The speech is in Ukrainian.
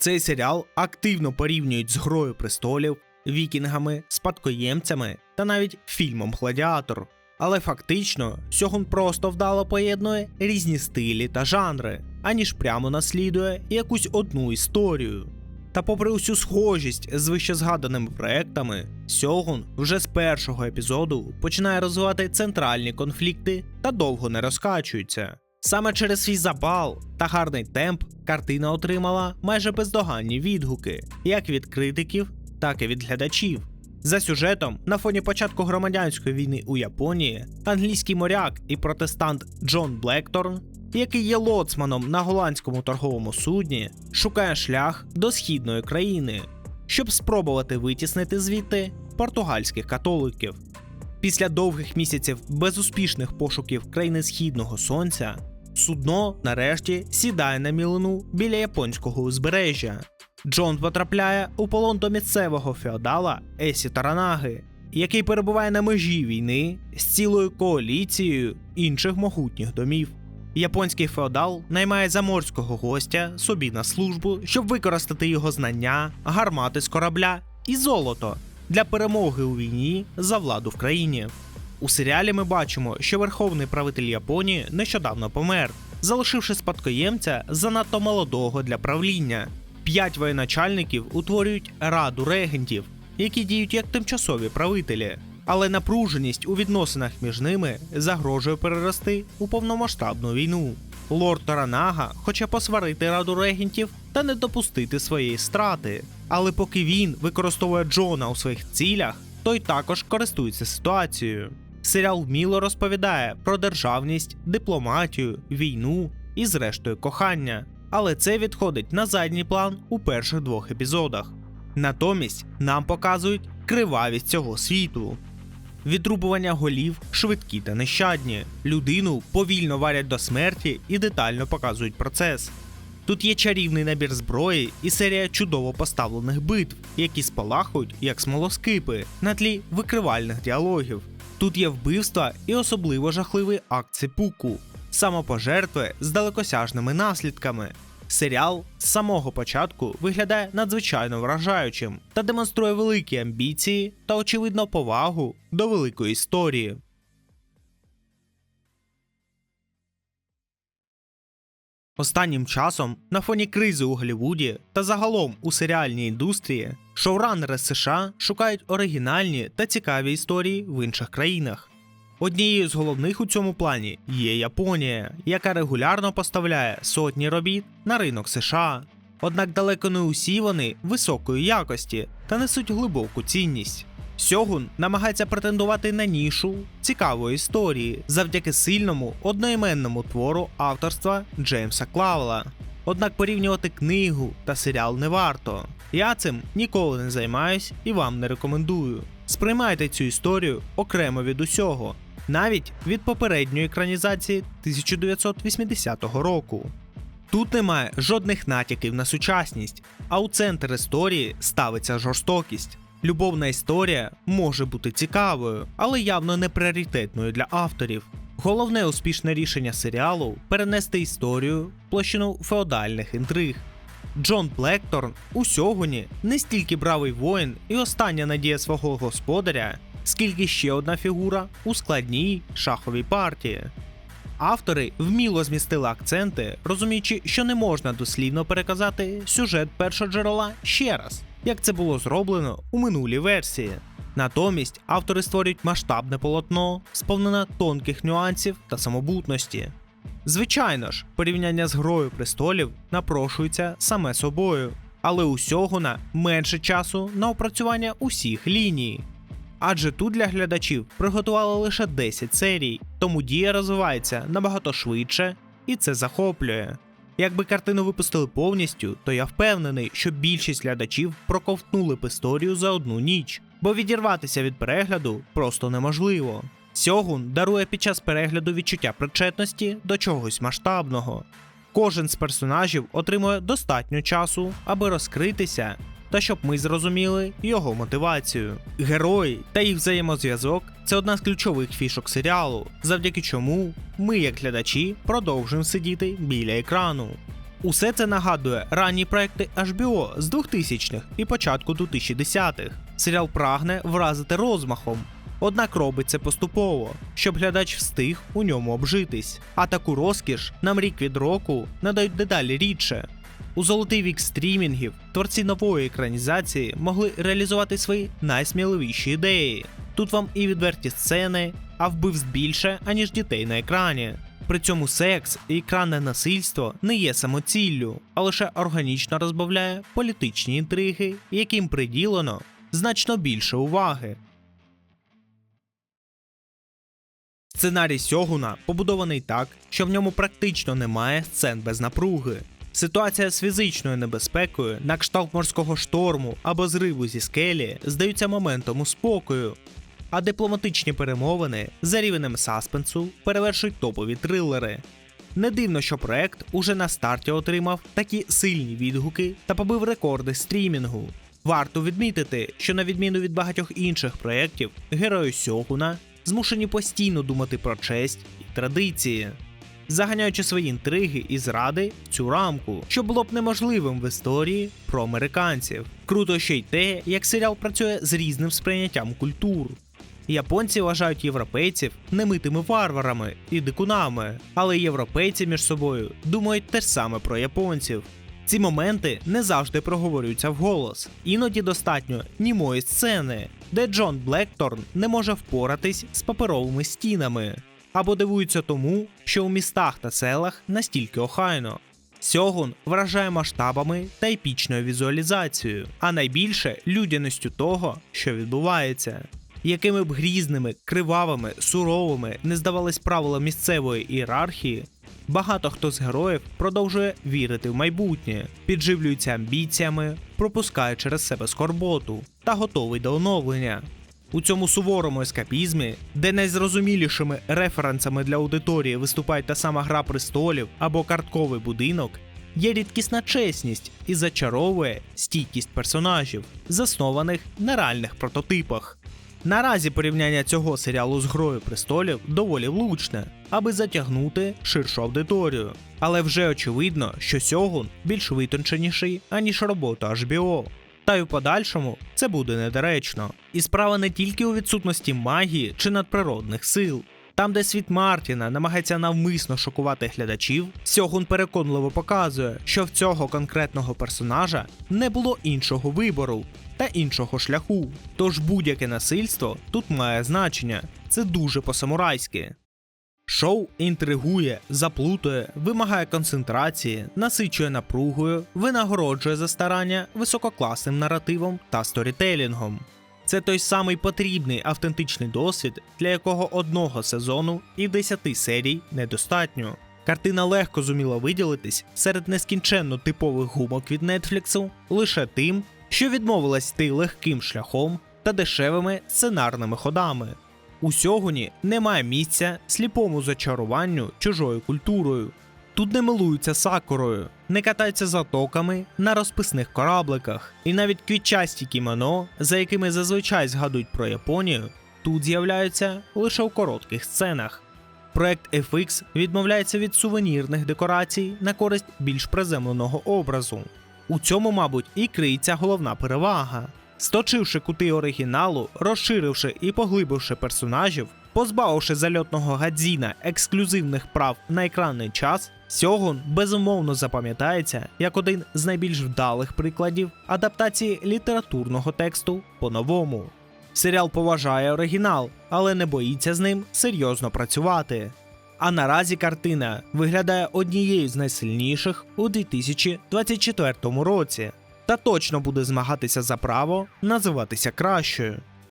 Цей серіал активно порівнюють з Грою престолів, вікінгами, спадкоємцями та навіть фільмом Гладіатор. Але фактично Сьогун просто вдало поєднує різні стилі та жанри, аніж прямо наслідує якусь одну історію. Та попри усю схожість з вищезгаданими проектами, Сьогун вже з першого епізоду починає розвивати центральні конфлікти та довго не розкачується. Саме через свій запал та гарний темп картина отримала майже бездоганні відгуки, як від критиків, так і від глядачів. За сюжетом, на фоні початку громадянської війни у Японії, англійський моряк і протестант Джон Блекторн, який є лоцманом на голландському торговому судні, шукає шлях до східної країни, щоб спробувати витіснити звідти португальських католиків. Після довгих місяців безуспішних пошуків країни східного сонця, судно нарешті сідає на мілину біля японського узбережжя. Джон потрапляє у полон до місцевого феодала Есі Таранаги, який перебуває на межі війни з цілою коаліцією інших могутніх домів. Японський феодал наймає заморського гостя собі на службу, щоб використати його знання, гармати з корабля і золото для перемоги у війні за владу в країні. У серіалі ми бачимо, що верховний правитель Японії нещодавно помер, залишивши спадкоємця занадто молодого для правління. П'ять воєначальників утворюють раду регентів, які діють як тимчасові правителі. Але напруженість у відносинах між ними загрожує перерости у повномасштабну війну. Лорд Таранага хоче посварити раду регентів та не допустити своєї страти. Але поки він використовує Джона у своїх цілях, той також користується ситуацією. Серіал вміло розповідає про державність, дипломатію, війну і, зрештою, кохання. Але це відходить на задній план у перших двох епізодах. Натомість нам показують кривавість цього світу. Відрубування голів швидкі та нещадні. Людину повільно варять до смерті і детально показують процес. Тут є чарівний набір зброї і серія чудово поставлених битв, які спалахують як смолоскипи на тлі викривальних діалогів. Тут є вбивства і особливо жахливий акт цепуку, самопожертви з далекосяжними наслідками. Серіал з самого початку виглядає надзвичайно вражаючим та демонструє великі амбіції та очевидно повагу до великої історії. Останнім часом на фоні кризи у Голлівуді та загалом у серіальній індустрії шоуранери США шукають оригінальні та цікаві історії в інших країнах. Однією з головних у цьому плані є Японія, яка регулярно поставляє сотні робіт на ринок США. Однак далеко не усі вони високої якості та несуть глибоку цінність. Сьогун намагається претендувати на нішу цікавої історії завдяки сильному одноіменному твору авторства Джеймса Клавела. Однак порівнювати книгу та серіал не варто. Я цим ніколи не займаюсь і вам не рекомендую. Сприймайте цю історію окремо від усього, навіть від попередньої екранізації 1980 року. Тут немає жодних натяків на сучасність, а у центр історії ставиться жорстокість. Любовна історія може бути цікавою, але явно не пріоритетною для авторів. Головне успішне рішення серіалу перенести історію в площину феодальних інтриг. Джон Блекторн у сьогоні не стільки бравий воїн і остання надія свого господаря, скільки ще одна фігура у складній шаховій партії. Автори вміло змістили акценти, розуміючи, що не можна дослівно переказати сюжет першого джерела ще раз, як це було зроблено у минулій версії. Натомість автори створюють масштабне полотно, сповнене тонких нюансів та самобутності. Звичайно ж, порівняння з грою престолів напрошується саме собою, але у Сьогуна менше часу на опрацювання усіх ліній. Адже тут для глядачів приготували лише 10 серій, тому дія розвивається набагато швидше і це захоплює. Якби картину випустили повністю, то я впевнений, що більшість глядачів проковтнули б історію за одну ніч, бо відірватися від перегляду просто неможливо. Сьогун дарує під час перегляду відчуття причетності до чогось масштабного. Кожен з персонажів отримує достатньо часу, аби розкритися, та щоб ми зрозуміли його мотивацію. Герої та їх взаємозв'язок це одна з ключових фішок серіалу, завдяки чому ми, як глядачі, продовжуємо сидіти біля екрану. Усе це нагадує ранні проекти HBO з 2000-х і початку 2010-х. Серіал прагне вразити розмахом, однак робить це поступово, щоб глядач встиг у ньому обжитись. А таку розкіш нам рік від року надають дедалі рідше. У золотий вік стрімінгів творці нової екранізації могли реалізувати свої найсміливіші ідеї. Тут вам і відверті сцени, а вбивств більше, аніж дітей на екрані. При цьому секс і екранне насильство не є самоціллю, а лише органічно розбавляє політичні інтриги, яким приділено значно більше уваги. Сценарій Сьогуна побудований так, що в ньому практично немає сцен без напруги. Ситуація з фізичною небезпекою на кшталт морського шторму або зриву зі скелі здаються моментом у спокою, а дипломатичні перемовини за рівнем саспенсу перевершують топові трилери. Не дивно, що проект уже на старті отримав такі сильні відгуки та побив рекорди стрімінгу. Варто відмітити, що на відміну від багатьох інших проєктів, герої Сьогуна змушені постійно думати про честь і традиції, заганяючи свої інтриги і зради в цю рамку, що було б неможливим в історії про американців. Круто ще й те, як серіал працює з різним сприйняттям культур. Японці вважають європейців немитими варварами і дикунами, але європейці між собою думають те ж саме про японців. Ці моменти не завжди проговорюються вголос. Іноді достатньо німої сцени, де Джон Блекторн не може впоратись з паперовими стінами, або дивується тому, що у містах та селах настільки охайно. Сьогун вражає масштабами та епічною візуалізацією, а найбільше людяністю того, що відбувається. Якими б грізними, кривавими, суровими не здавались правила місцевої ієрархії, багато хто з героїв продовжує вірити в майбутнє, підживлюється амбіціями, пропускає через себе скорботу та готовий до оновлення. У цьому суворому ескапізмі, де найзрозумілішими референсами для аудиторії виступають та сама Гра престолів або картковий будинок, є рідкісна чесність і зачаровує стійкість персонажів, заснованих на реальних прототипах. Наразі порівняння цього серіалу з Грою престолів доволі влучне, аби затягнути ширшу аудиторію. Але вже очевидно, що Сьогун більш витонченіший, аніж робота HBO. Та й у подальшому це буде недоречно. І справа не тільки у відсутності магії чи надприродних сил. Там, де світ Мартіна намагається навмисно шокувати глядачів, Сьогун переконливо показує, що в цього конкретного персонажа не було іншого вибору та іншого шляху. Тож будь-яке насильство тут має значення. Це дуже по-самурайськи. Шоу інтригує, заплутує, вимагає концентрації, насичує напругою, винагороджує за старання висококласним наративом та сторітелінгом. Це той самий потрібний автентичний досвід, для якого одного сезону і 10 серій недостатньо. Картина легко зуміла виділитись серед нескінченно типових гумок від Нетфліксу лише тим, що відмовилась йти легким шляхом та дешевими сценарними ходами. У сьогодні немає місця сліпому зачаруванню чужою культурою. Тут не милуються сакурою, не катаються затоками на розписних корабликах, і навіть квітчасті кімоно, за якими зазвичай згадують про Японію, тут з'являються лише у коротких сценах. Проект FX відмовляється від сувенірних декорацій на користь більш приземленого образу. У цьому, мабуть, і криється головна перевага. Сточивши кути оригіналу, розширивши і поглибивши персонажів, позбавивши зальотного Гадзіна ексклюзивних прав на екранний час, Сьогун безумовно запам'ятається як один з найбільш вдалих прикладів адаптації літературного тексту по-новому. Серіал поважає оригінал, але не боїться з ним серйозно працювати. А наразі картина виглядає однією з найсильніших у 2024 році та точно буде змагатися за право називатися кращою.